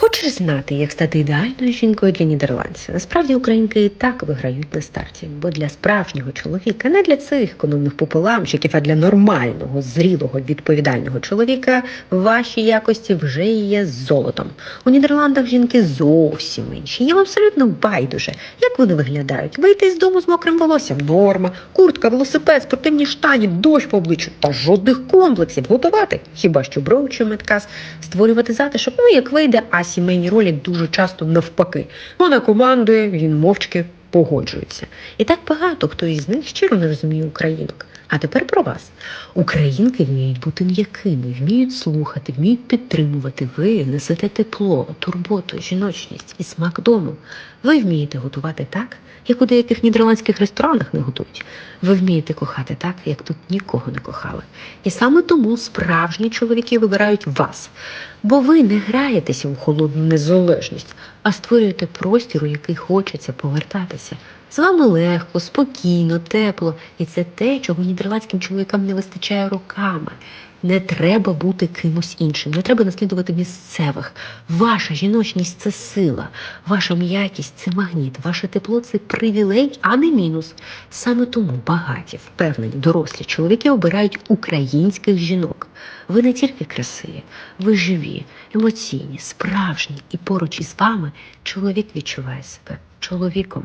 Хочеш знати, як стати ідеальною жінкою для нідерландця? Насправді українки і так виграють на старті, бо для справжнього чоловіка, не для цих економних пополамчиків, а для нормального, зрілого, відповідального чоловіка ваші якості вже є золотом. У Нідерландах жінки зовсім інші. Їм абсолютно байдуже, як вони виглядають. Вийти з дому з мокрим волоссям норма, куртка, велосипед, спортивні штані, дощ по обличчю та жодних комплексів. Готувати хіба що броуч чи медкас, створювати затишок, ну як вийде, а сімейні ролі дуже часто навпаки. Вона командує, він мовчки погоджується. І так багато хто із них щиро не розуміє українок. А тепер про вас. Українки вміють бути м'якими, вміють слухати, вміють підтримувати. Ви несете тепло, турботу, жіночність і смак дому. Ви вмієте готувати так, як у деяких нідерландських ресторанах не готують. Ви вмієте кохати так, як тут нікого не кохали. І саме тому справжні чоловіки вибирають вас. Бо ви не граєтеся у холодну незалежність, а створюєте простір, у який хочеться повертатися. З вами легко, спокійно, тепло. І це те, чого нідерландським чоловікам не вистачає роками. Не треба бути кимось іншим, не треба наслідувати місцевих. Ваша жіночність це сила, ваша м'якість це магніт, ваше тепло це привілей, а не мінус. Саме тому багаті, впевнені, дорослі чоловіки обирають українських жінок. Ви не тільки красиві, ви живі, емоційні, справжні, і поруч із вами чоловік відчуває себе чоловіком.